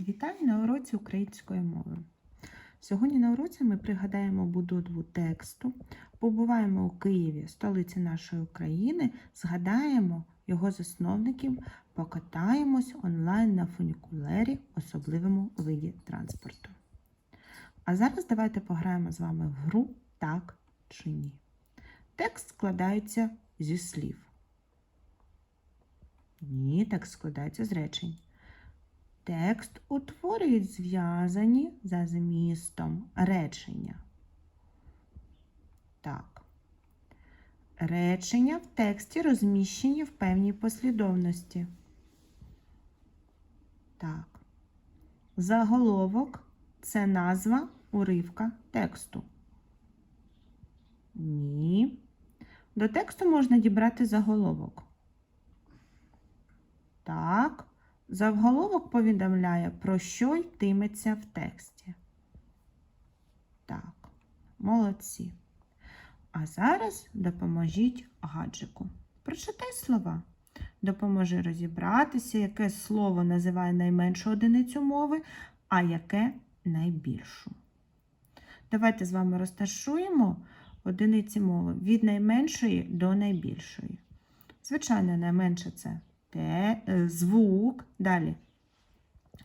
Вітаю на уроці української мови. Сьогодні на уроці ми пригадаємо будову тексту, побуваємо у Києві, столиці нашої України, згадаємо його засновників, покатаємось онлайн на фунікулері, особливому виді транспорту. А зараз давайте пограємо з вами в гру так чи ні. Текст складається зі слів. Ні, текст складається з речень. Текст утворюють зв'язані за змістом речення. Так. Речення в тексті розміщені в певній послідовності. Так. Заголовок це назва уривка тексту. Ні. До тексту можна дібрати заголовок. Так. Заголовок повідомляє, про що йтиметься в тексті. Так, молодці. А зараз допоможіть гаджику. Прочитай слова. Допоможи розібратися, яке слово називає найменшу одиницю мови, а яке найбільшу. Давайте з вами розташуємо одиниці мови від найменшої до найбільшої. Звичайно, найменше це те, е, звук, далі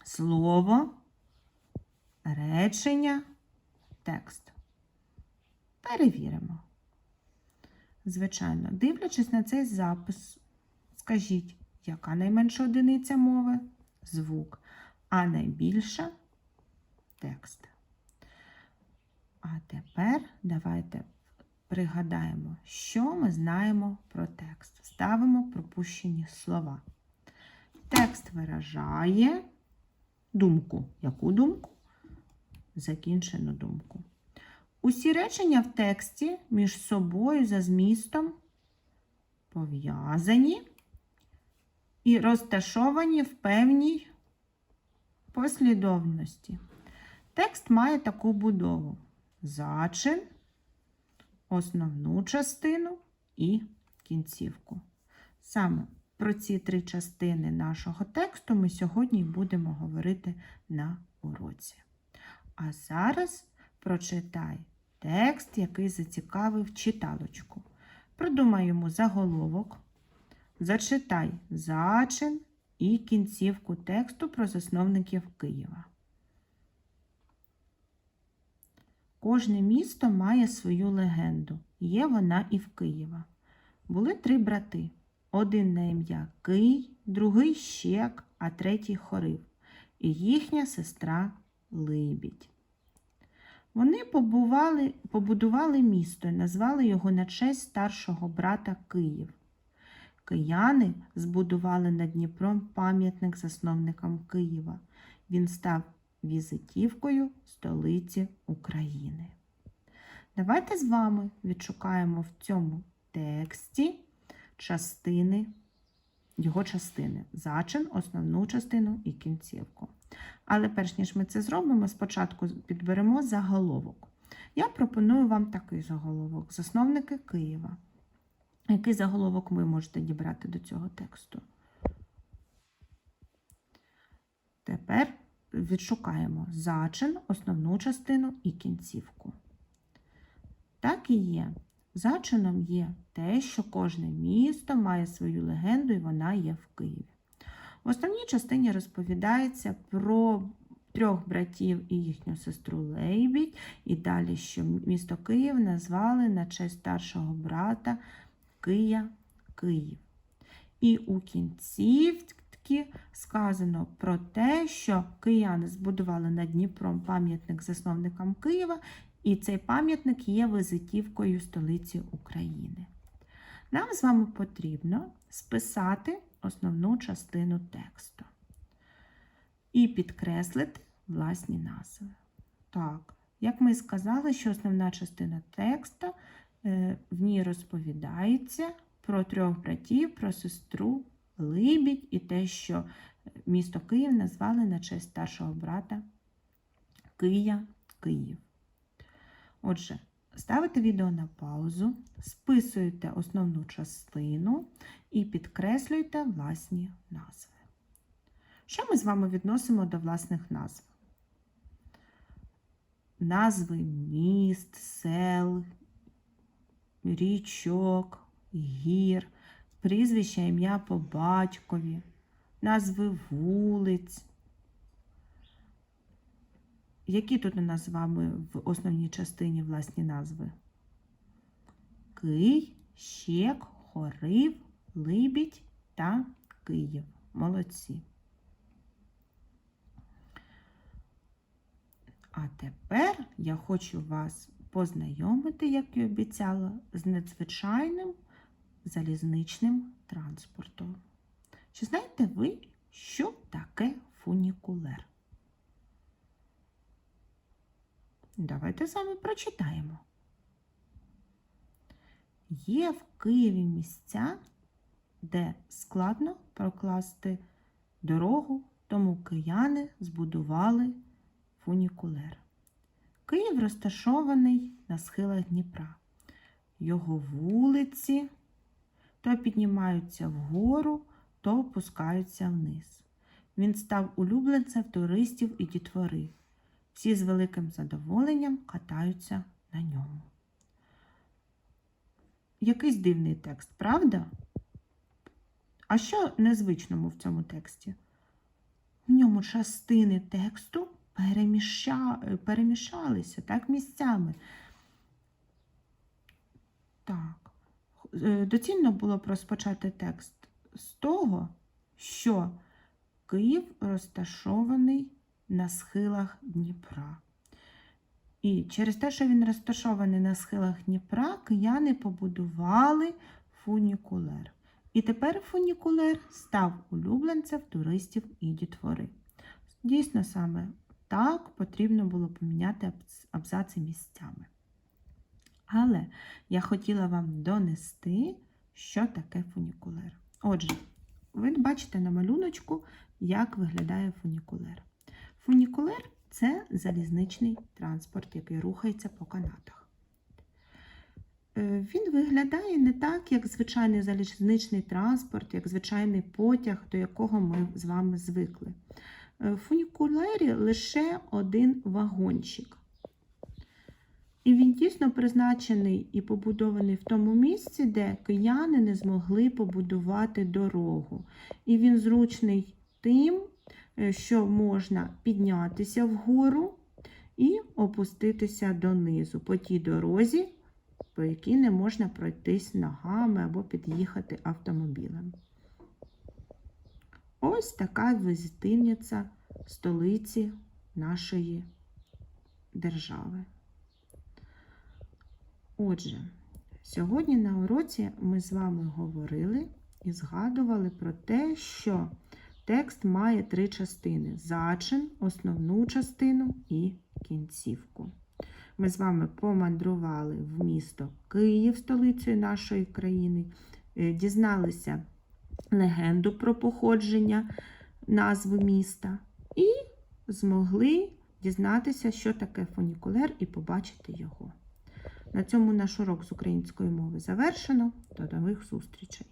слово, речення, текст. Перевіримо. Звичайно, дивлячись на цей запис, скажіть, яка найменша одиниця мови? Звук, а найбільша текст. А тепер давайте пригадаємо, що ми знаємо про текст. Ставимо пропущені слова. Текст виражає думку. Яку думку? Закінчену думку. Усі речення в тексті між собою за змістом пов'язані і розташовані в певній послідовності. Текст має таку будову: зачин, основну частину і кінцівку. Саме про ці три частини нашого тексту ми сьогодні будемо говорити на уроці. А зараз прочитай текст, який зацікавив читалочку. Придумай заголовок, зачитай зачин і кінцівку тексту про засновників Києва. Кожне місто має свою легенду. Є вона і в Києва. Були три брати. Один на ім'я Кий, другий Щек, а третій Хорив. І їхня сестра Либідь. Вони побували, побудували місто і назвали його на честь старшого брата Київ. Кияни збудували над Дніпром пам'ятник засновникам Києва. Він став візитівкою столиці України. Давайте з вами відшукаємо в цьому тексті частини, його частини, зачин, основну частину і кінцівку. Але перш ніж ми це зробимо, спочатку підберемо заголовок. Я пропоную вам такий заголовок: засновники Києва. Який заголовок ви можете дібрати до цього тексту? Тепер відшукаємо зачин, основну частину і кінцівку. Так і є. Зачином є те, що кожне місто має свою легенду і вона є в Києві. В основній частині розповідається про трьох братів і їхню сестру Лейбідь, і далі, що місто Київ назвали на честь старшого брата Кия Київ. І у кінцівці сказано про те, що кияни збудували над Дніпром пам'ятник засновникам Києва, і цей пам'ятник є визитівкою столиці України. Нам з вами потрібно списати основну частину тексту і підкреслити власні назви. Так, як ми сказали, що основна частина тексту е, в ній розповідається про трьох братів, про сестру Либідь і те, що місто Київ назвали на честь старшого брата Кия Київ. Отже, ставите відео на паузу, списуєте основну частину і підкреслюйте власні назви. Що ми з вами відносимо до власних назв? Назви міст, сел, річок, гір, прізвища ім'я по батькові, назви вулиць. Які тут у нас з вами в основній частині власні назви? Кий, Щек, Хорив, Либідь та Київ. Молодці. А тепер я хочу вас познайомити, як і обіцяла, з надзвичайним залізничним транспортом. Чи знаєте ви, що таке фунікулер? Давайте з вами прочитаємо. Є в Києві місця, де складно прокласти дорогу, тому кияни збудували фунікулер. Київ розташований на схилах Дніпра. Його вулиці то піднімаються вгору, то опускаються вниз. Він став улюбленцем туристів і дітвори. Всі з великим задоволенням катаються на ньому. Якийсь дивний текст, правда? А що незвичному в цьому тексті? В ньому частини тексту переміща... перемішалися так місцями. Так, е, доцільно було б розпочати текст з того, що Київ розташований на схилах Дніпра. І через те, що він розташований на схилах Дніпра, кияни побудували фунікулер. І тепер фунікулер став улюбленцем туристів і дітвори. Дійсно, саме так потрібно було поміняти абзаци місцями. Але я хотіла вам донести, що таке фунікулер. Отже, ви бачите на малюночку, як виглядає фунікулер. Фунікулер це залізничний транспорт, який рухається по канатах. Е, Він виглядає не так, як звичайний залізничний транспорт, як звичайний потяг, до якого ми з вами звикли. Е, В фунікулері лише один вагончик. І він дійсно призначений і побудований в тому місці, де кияни не змогли побудувати дорогу. І він зручний тим, що можна піднятися вгору і опуститися донизу по тій дорозі, по якій не можна пройтись ногами або під'їхати автомобілем. Ось така візитивниця столиці нашої держави. Отже, сьогодні на уроці ми з вами говорили і згадували про те, що текст має три частини: зачин, основну частину і кінцівку. Ми з вами помандрували в місто Київ, столицею нашої країни, е, дізналися легенду про походження назви міста і змогли дізнатися, що таке фунікулер, і побачити його. На цьому наш урок з української мови завершено. До нових зустрічей!